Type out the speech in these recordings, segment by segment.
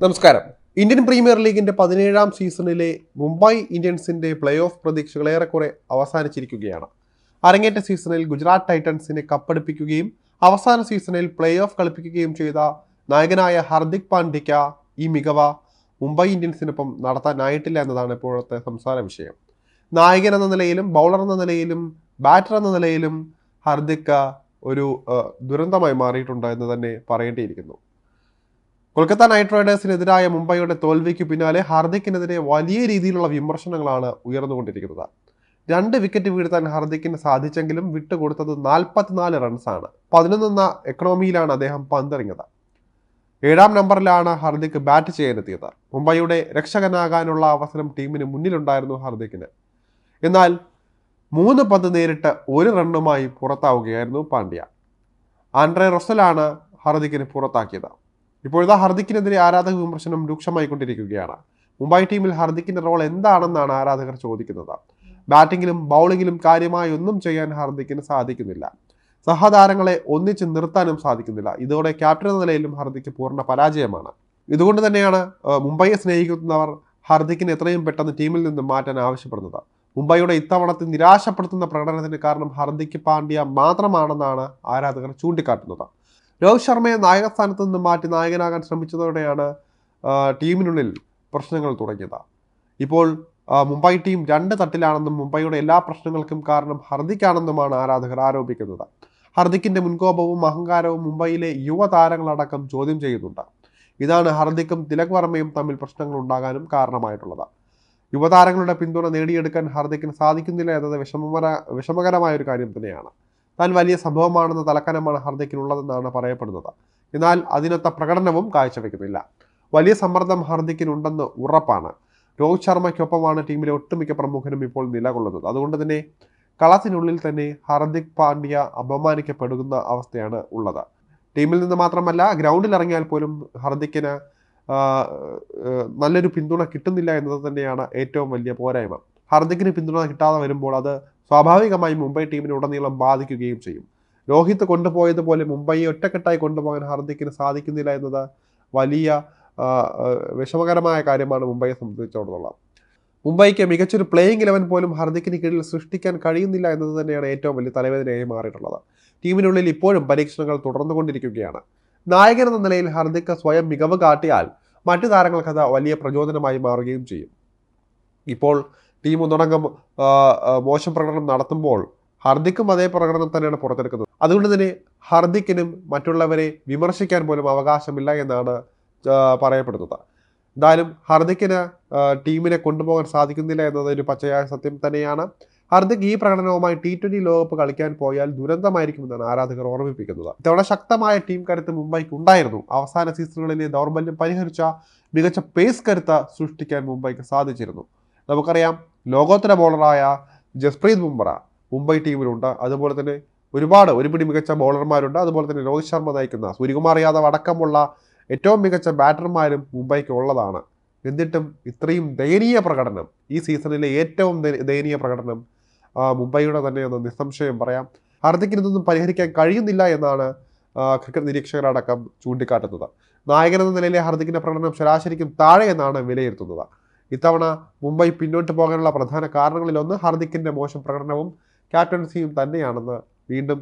നമസ്കാരം. Indian premier ലീഗിന്റെ പതിനേഴാം സീസണിലെ മുംബൈ ഇന്ത്യൻസിന്റെ പ്ലേ ഓഫ് പ്രതീക്ഷകൾ ഏറെക്കുറെ അവസാനിച്ചിരിക്കുകയാണ്. അരങ്ങേറ്റ സീസണിൽ ഗുജറാത്ത് ടൈറ്റൻസിനെ കപ്പടിപ്പിക്കുകയും അവസാന സീസണിൽ പ്ലേ ഓഫ് കളിപ്പിക്കുകയും ചെയ്ത നായകനായ ഹർദിക് പാണ്ഡ്യയ്ക്ക് ഈ മികവ മുംബൈ ഇന്ത്യൻസിനൊപ്പം നടത്താനായിട്ടില്ല എന്നതാണ് ഇപ്പോഴത്തെ സംസാര വിഷയം. നായകൻ എന്ന നിലയിലും ബൗളർ എന്ന നിലയിലും ബാറ്റർ എന്ന നിലയിലും ഹർദിക് ഒരു ദുരന്തമായി മാറിയിട്ടുണ്ട് എന്ന് തന്നെ പറയേണ്ടിയിരിക്കുന്നു. കൊൽക്കത്ത നൈറ്റ് റൈഡേഴ്സിനെതിരായ മുംബൈയുടെ തോൽവിക്ക് പിന്നാലെ ഹാർദിക്കിനെതിരെ വലിയ രീതിയിലുള്ള വിമർശനങ്ങളാണ് ഉയർന്നുകൊണ്ടിരിക്കുന്നത്. രണ്ട് വിക്കറ്റ് വീഴ്ത്താൻ ഹാർദിക്കിന് സാധിച്ചെങ്കിലും വിട്ടുകൊടുത്തത് നാൽപ്പത്തിനാല് റൺസാണ് പതിനൊന്നെന്ന എക്കണോമിയിലാണ് അദ്ദേഹം പന്തെറിഞ്ഞത്. ഏഴാം നമ്പറിലാണ് ഹാർദിക് ബാറ്റ് ചെയ്യാനെത്തിയത്. മുംബൈയുടെ രക്ഷകനാകാനുള്ള അവസരം ടീമിന് മുന്നിലുണ്ടായിരുന്നു ഹാർദിക്കിന്. എന്നാൽ മൂന്ന് പന്ത് നേരിട്ട് ഒരു റണ്ണുമായി പുറത്താവുകയായിരുന്നു പാണ്ഡ്യ. ആൻഡ്രെ റൊസലാണ് ഹാർദിക്കിന് പുറത്താക്കിയത്. ഇപ്പോഴത്തെ ഹർദിക്കിനെതിരെ ആരാധക വിമർശനം രൂക്ഷമായിക്കൊണ്ടിരിക്കുകയാണ്. മുംബൈ ടീമിൽ ഹർദിക്കിന്റെ റോൾ എന്താണെന്നാണ് ആരാധകർ ചോദിക്കുന്നത്. ബാറ്റിങ്ങിലും ബൗളിങ്ങിലും കാര്യമായി ഒന്നും ചെയ്യാൻ ഹർദിക്കിന് സാധിക്കുന്നില്ല. സഹതാരങ്ങളെ ഒന്നിച്ച് നിർത്താനും സാധിക്കുന്നില്ല. ഇതോടെ ക്യാപ്റ്റൻ എന്ന നിലയിലും ഹർദിക്ക് പൂർണ പരാജയമാണ്. ഇതുകൊണ്ട് തന്നെയാണ് മുംബൈയെ സ്നേഹിക്കുന്നവർ ഹർദിക്കിനെ എത്രയും പെട്ടെന്ന് ടീമിൽ നിന്ന് മാറ്റാൻ ആവശ്യപ്പെടുന്നത്. മുംബൈയുടെ ഇത്തവണത്തെ നിരാശപ്പെടുത്തുന്ന പ്രകടനത്തിന് കാരണം ഹർദിക്ക് പാണ്ഡ്യ മാത്രമാണെന്നാണ് ആരാധകർ ചൂണ്ടിക്കാട്ടുന്നത്. രോഹിത് ശർമ്മയെ നായകസ്ഥാനത്ത് നിന്ന് മാറ്റി നായകനാകാൻ ശ്രമിച്ചതോടെയാണ് ടീമിനുള്ളിൽ പ്രശ്നങ്ങൾ തുടങ്ങിയത്. ഇപ്പോൾ മുംബൈ ടീം രണ്ട് തട്ടിലാണെന്നും മുംബൈയുടെ എല്ലാ പ്രശ്നങ്ങൾക്കും കാരണം ഹർദിക്കാണെന്നുമാണ് ആരാധകർ ആരോപിക്കുന്നത്. ഹർദിക്കിന്റെ മുൻകോപവും അഹങ്കാരവും മുംബൈയിലെ യുവതാരങ്ങളടക്കം ചോദ്യം ചെയ്യുന്നുണ്ട്. ഇതാണ് ഹർദിക്കും തിലക് വർമ്മയും തമ്മിൽ പ്രശ്നങ്ങൾ ഉണ്ടാകാനും കാരണമായിട്ടുള്ളത്. യുവതാരങ്ങളുടെ പിന്തുണ നേടിയെടുക്കാൻ ഹർദിക്കിന് സാധിക്കുന്നില്ല എന്നത് വിഷമകര വിഷമകരമായ ഒരു കാര്യം തന്നെയാണ്. താൻ വലിയ സംഭവമാണെന്ന തലക്കനമാണ് ഹർദിക്കിനുള്ളതെന്നാണ് പറയപ്പെടുന്നത്. എന്നാൽ അതിനൊത്ത പ്രകടനവും കാഴ്ചവെക്കുന്നില്ല. വലിയ സമ്മർദ്ദം ഹർദിക്കിനുണ്ടെന്ന് ഉറപ്പാണ്. രോഹിത് ശർമ്മയ്ക്കൊപ്പമാണ് ടീമിലെ ഒട്ടുമിക്ക പ്രമുഖനും ഇപ്പോൾ നിലകൊള്ളുന്നത്. അതുകൊണ്ട് തന്നെ കളത്തിനുള്ളിൽ തന്നെ ഹർദിക് പാണ്ഡ്യ അപമാനിക്കപ്പെടുന്ന അവസ്ഥയാണ് ഉള്ളത്. ടീമിൽ നിന്ന് മാത്രമല്ല ഗ്രൗണ്ടിൽ ഇറങ്ങിയാൽ പോലും ഹർദിക്കിന് നല്ലൊരു പിന്തുണ കിട്ടുന്നില്ല എന്നത് തന്നെയാണ് ഏറ്റവും വലിയ പോരായ്മ. ഹർദിക്കിന് പിന്തുണ കിട്ടാതെ വരുമ്പോൾ അത് സ്വാഭാവികമായും മുംബൈ ടീമിനെ ഉടനീളം ബാധിക്കുകയും ചെയ്യും. രോഹിത് കൊണ്ടുപോയതുപോലെ മുംബൈയെ ഒറ്റക്കെട്ടായി കൊണ്ടുപോകാൻ ഹർദിക്കിന് സാധിക്കുന്നില്ല എന്നത് വലിയ വിഷമകരമായ കാര്യമാണ് മുംബൈയെ സംബന്ധിച്ചിടത്തോളം. മുംബൈക്ക് മികച്ചൊരു പ്ലേയിങ് ഇലവൻ പോലും ഹർദിക്കിന് കീഴിൽ സൃഷ്ടിക്കാൻ കഴിയുന്നില്ല എന്നത് തന്നെയാണ് ഏറ്റവും വലിയ തലവേദനയായി മാറിയിട്ടുള്ളത്. ടീമിനുള്ളിൽ ഇപ്പോഴും പരീക്ഷണങ്ങൾ തുടർന്നുകൊണ്ടിരിക്കുകയാണ്. നായകൻ എന്ന നിലയിൽ ഹർദിക്ക് സ്വയം മികവ് കാട്ടിയാൽ മറ്റു താരങ്ങൾക്ക് വലിയ പ്രചോദനമായി മാറുകയും ചെയ്യും. ഇപ്പോൾ ടീം ഒന്നടങ്കം മോശം പ്രകടനം നടത്തുമ്പോൾ ഹർദിക്കും അതേ പ്രകടനം തന്നെയാണ് പുറത്തെടുക്കുന്നത്. അതുകൊണ്ട് തന്നെ ഹർദിക്കിനും മറ്റുള്ളവരെ വിമർശിക്കാൻ പോലും അവകാശമില്ല എന്നാണ് പറയപ്പെടുന്നത്. എന്തായാലും ഹർദിക്കിന് ടീമിനെ കൊണ്ടുപോകാൻ സാധിക്കുന്നില്ല എന്നത് ഒരു പച്ചയായ സത്യം തന്നെയാണ്. ഹർദിക് ഈ പ്രകടനവുമായി ടി ട്വന്റി ലോകകപ്പ് കളിക്കാൻ പോയാൽ ദുരന്തമായിരിക്കുമെന്നാണ് ആരാധകർ ഓർമ്മിപ്പിക്കുന്നത്. ഇത്തവണ ശക്തമായ ടീം കരുത്ത് മുംബൈക്ക് ഉണ്ടായിരുന്നു. അവസാന സീസണുകളിലെ ദൗർബല്യം പരിഹരിച്ച മികച്ച പേസ് കരുത്ത് സൃഷ്ടിക്കാൻ മുംബൈക്ക് സാധിച്ചിരുന്നു. നമുക്കറിയാം ലോകോത്തര ബോളറായ ജസ്പ്രീത് ബുംറ മുംബൈ ടീമിലുണ്ട്. അതുപോലെ തന്നെ ഒരുപാട് ഒരുപിടി മികച്ച ബോളർമാരുണ്ട് അതുപോലെ തന്നെ രോഹിത് ശർമ്മ നയിക്കുന്ന സൂര്യകുമാർ യാദവ് അടക്കമുള്ള ഏറ്റവും മികച്ച ബാറ്റർമാരും മുംബൈക്ക് ഉള്ളതാണ്. എന്നിട്ടും ഇത്രയും ദയനീയ പ്രകടനം ഈ സീസണിലെ ഏറ്റവും ദയനീയ പ്രകടനം മുംബൈയുടെ തന്നെ എന്ന് നിസ്സംശയം പറയാം. ഹാർദിക്കിന് പരിഹരിക്കാൻ കഴിയുന്നില്ല എന്നാണ് ക്രിക്കറ്റ് നിരീക്ഷകരടക്കം ചൂണ്ടിക്കാട്ടുന്നത്. നായകനെന്ന നിലയിലെ ഹാർദിക്കിന്റെ പ്രകടനം ശരാശരിക്കും താഴെ എന്നാണ് വിലയിരുത്തുന്നത്. ഇത്തവണ മുംബൈ പിന്നോട്ട് പോകാനുള്ള പ്രധാന കാരണങ്ങളിലൊന്ന് ഹാർദിക്കിന്റെ മോശം പ്രകടനവും ക്യാപ്റ്റൻസിയും തന്നെയാണെന്ന് വീണ്ടും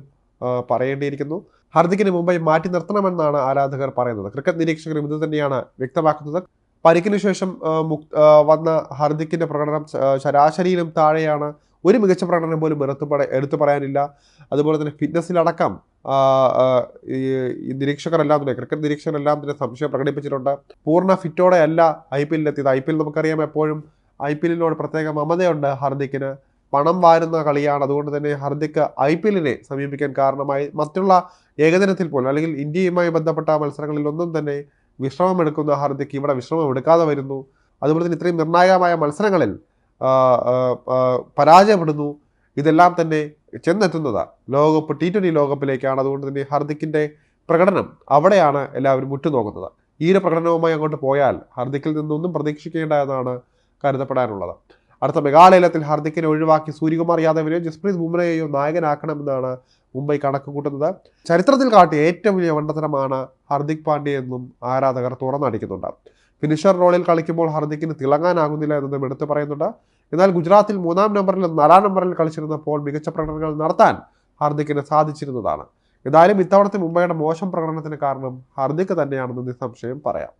പറയേണ്ടിയിരിക്കുന്നു. ഹാർദിക്കിനെ മുംബൈ മാറ്റി നിർത്തണമെന്നാണ് ആരാധകർ പറയുന്നത്. ക്രിക്കറ്റ് നിരീക്ഷകരും ഇത് തന്നെയാണ് വ്യക്തമാക്കുന്നത്. പരിക്കിന് ശേഷം വന്ന ഹർദിക്കിന്റെ പ്രകടനം ശരാശരിയിലും താഴെയാണ്. ഒരു മികച്ച പ്രകടനം പോലും എടുത്തു എടുത്തു പറയാനില്ല. അതുപോലെ തന്നെ ഫിറ്റ്നസ്സിലടക്കം ഈ നിരീക്ഷകരെല്ലാം തന്നെ ക്രിക്കറ്റ് നിരീക്ഷകരെല്ലാം തന്നെ സംശയം പ്രകടിപ്പിച്ചിട്ടുണ്ട്. പൂർണ ഫിറ്റോടെ അല്ല ഐ പി എല്ലിലെത്തിയത്. ഐ പി എൽ നമുക്കറിയാം എപ്പോഴും ഐ പി എല്ലിനോട് പ്രത്യേക മമതയുണ്ട് ഹാർദിക്കിന്. പണം വാരുന്ന കളിയാണ്. അതുകൊണ്ട് തന്നെ ഹർദിക്ക് ഐ പി എല്ലിനെ സമീപിക്കാൻ കാരണമായി. മറ്റുള്ള ഏകദിനത്തിൽ പോലും അല്ലെങ്കിൽ ഇന്ത്യയുമായി ബന്ധപ്പെട്ട മത്സരങ്ങളിൽ ഒന്നും തന്നെ വിശ്രമം എടുക്കുന്ന ഹാർദിക്ക് ഇവിടെ വിശ്രമം എടുക്കാതെ വരുന്നു. അതുപോലെ തന്നെ ഇത്രയും നിർണായകമായ മത്സരങ്ങളിൽ പരാജയപ്പെടുന്നു. ഇതെല്ലാം തന്നെ ചെന്നെത്തുന്നത്. ലോകകപ്പ് ടി ട്വന്റി ലോകകപ്പിലേക്കാണ്. അതുകൊണ്ട് തന്നെ ഹർദിക്കിന്റെ പ്രകടനം അവിടെയാണ് എല്ലാവരും ഉറ്റുനോക്കുന്നത്. ഈ ഒരു പ്രകടനവുമായി അങ്ങോട്ട് പോയാൽ ഹർദിക്കിൽ നിന്നൊന്നും പ്രതീക്ഷിക്കേണ്ട എന്നാണ് കരുതപ്പെടാനുള്ളത്. അടുത്ത മേഘാലയത്തിൽ ഹർദിക്കിനെ ഒഴിവാക്കി സൂര്യകുമാർ യാദവിനെയോ ജസ്പ്രീത് ബുംറയെയോ നായകനാക്കണമെന്നാണ് മുംബൈ കണക്ക് കൂട്ടുന്നത് ചരിത്രത്തിൽ കാട്ടിയ ഏറ്റവും വലിയ വണ്ടതരമാണ് ഹർദിക് പാണ്ഡ്യ എന്നും ആരാധകർ തുറന്നടിക്കുന്നുണ്ട്. ഫിനിഷർ റോളിൽ കളിക്കുമ്പോൾ ഹർദിക്കിന് തിളങ്ങാനാകുന്നില്ല എന്നതും എടുത്തു പറയുന്നുണ്ട്. എന്നാൽ ഗുജറാത്തിൽ മൂന്നാം നമ്പറിലും നാലാം നമ്പറിൽ കളിച്ചിരുന്നപ്പോൾ മികച്ച പ്രകടനങ്ങൾ നടത്താൻ ഹാർദിക്കിന് സാധിച്ചിരുന്നതാണ്. എന്തായാലും ഇത്തവണത്തെ മുംബൈയുടെ മോശം പ്രകടനത്തിന് കാരണം ഹാർദിക് തന്നെയാണെന്ന് നിസ്സംശയം പറയാം.